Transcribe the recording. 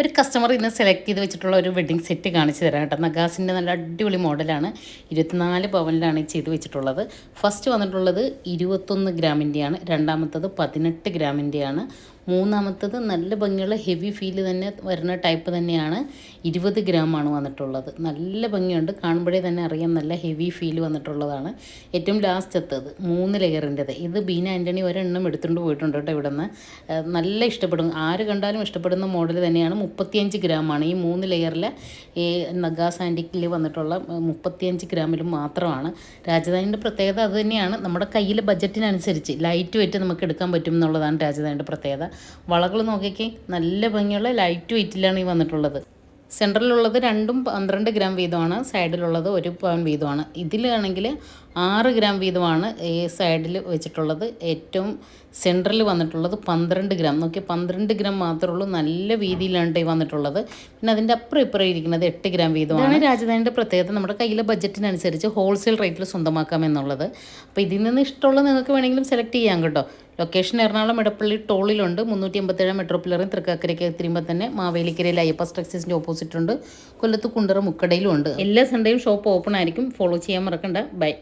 ഒരു കസ്റ്റമർ ഇന്ന് സെലക്ട് ചെയ്ത് വെച്ചിട്ടുള്ള ഒരു വെഡ്ഡിങ് സെറ്റ് കാണിച്ചു തരാം കേട്ടോ. നഗാസിന്റെ നല്ല അടിപൊളി മോഡലാണ്. ഇരുപത്തിനാല് പവനിലാണ് ചെയ്ത് വെച്ചിട്ടുള്ളത്. ഫസ്റ്റ് വന്നിട്ടുള്ളത് ഇരുപത്തൊന്ന് ഗ്രാമിന്റെയാണ് രണ്ടാമത്തത് പതിനെട്ട് ഗ്രാമിന്റെയാണ് മൂന്നാമത്തത് നല്ല ഭംഗിയുള്ള ഹെവി ഫീൽ തന്നെ വരുന്ന ടൈപ്പ് തന്നെയാണ്. ഇരുപത് ഗ്രാമാണ് വന്നിട്ടുള്ളത്. നല്ല ഭംഗിയുണ്ട്. കാണുമ്പോഴേ തന്നെ അറിയാം നല്ല ഹെവി ഫീൽ വന്നിട്ടുള്ളതാണ്. ഏറ്റവും ലാസ്റ്റ് എത്തത് മൂന്ന് ലെയറിന്റെത് ഇത് ബീന ആന്റണി ഒരെണ്ണം എടുത്തുകൊണ്ട് പോയിട്ടുണ്ട് കേട്ടോ ഇവിടെ നിന്ന് നല്ല ഇഷ്ടപ്പെടും. ആര് കണ്ടാലും ഇഷ്ടപ്പെടുന്ന മോഡൽ തന്നെയാണ്. മുപ്പത്തിയഞ്ച് ഗ്രാമാണ് ഈ മൂന്ന് ലെയറിലെ ഈ നഗാസ് ആന്റിക്കിൽ വന്നിട്ടുള്ള മുപ്പത്തിയഞ്ച് ഗ്രാമിലും മാത്രമാണ്. രാജധാനിന്റെ പ്രത്യേകത അത് തന്നെയാണ്. നമ്മുടെ കയ്യിലെ ബഡ്ജറ്റിനനുസരിച്ച് ലൈറ്റ് വെയിറ്റ് നമുക്ക് എടുക്കാൻ പറ്റും എന്നുള്ളതാണ് രാജധാനിയുടെ പ്രത്യേകത. വളകൾ നോക്കിക്കേ നല്ല ഭംഗിയുള്ള ലൈറ്റ് വെയിറ്റിലാണ് ഈ വന്നിട്ടുള്ളത്. സെൻട്രലുള്ളത് രണ്ടും പന്ത്രണ്ട് ഗ്രാം വീതമാണ് സൈഡിലുള്ളത് ഒരു പവൻ വീതമാണ്. ഇതിലാണെങ്കിൽ ആറ് ഗ്രാം വീതമാണ് ഈ സൈഡിൽ വെച്ചിട്ടുള്ളത്. ഏറ്റവും സെൻട്രലിൽ വന്നിട്ടുള്ളത് പന്ത്രണ്ട് ഗ്രാം നോക്കി പന്ത്രണ്ട് ഗ്രാം മാത്രമേ ഉള്ളൂ നല്ല വീതിയിലാണ് ഈ വന്നിട്ടുള്ളത്. പിന്നെ അതിന്റെ അപ്പുറം ഇപ്പുറം ഇരിക്കുന്നത് എട്ട് ഗ്രാം വീതമാണ്. രാജധാനിയുടെ പ്രത്യേകത. നമ്മുടെ കയ്യിലെ ബഡ്ജറ്റിനനുസരിച്ച് ഹോൾസെയിൽ റേറ്റിൽ സ്വന്തമാക്കാം എന്നുള്ളത്. അപ്പോൾ ഇതിൽ നിന്ന് ഇഷ്ടമുള്ള നിങ്ങൾക്ക് വേണമെങ്കിലും സെലക്ട് ചെയ്യാം കേട്ടോ. ലൊക്കേഷൻ എറണാകുളം ഇടപ്പള്ളി ടോളിലുണ്ട്. മുന്നൂറ്റി എൺപത്തേഴ് മെട്രോപ്പിലറും തൃക്കാക്കരയ്ക്ക് തിരുമ്പോൾ തന്നെ മാവേലിക്കരയിൽ അയ്യപ്പ സ്ട്രക്ചേഴ്സിന്റെ ഓപ്പോസിറ്റ് ഉണ്ട്. കൊല്ലത്ത് കുണ്ടറ മുക്കടയിലും ഉണ്ട്. എല്ലാ സൺഡേയും ഷോപ്പ് ഓപ്പൺ ആയിരിക്കും. ഫോളോ ചെയ്യാൻ മറക്കണ്ട. ബൈ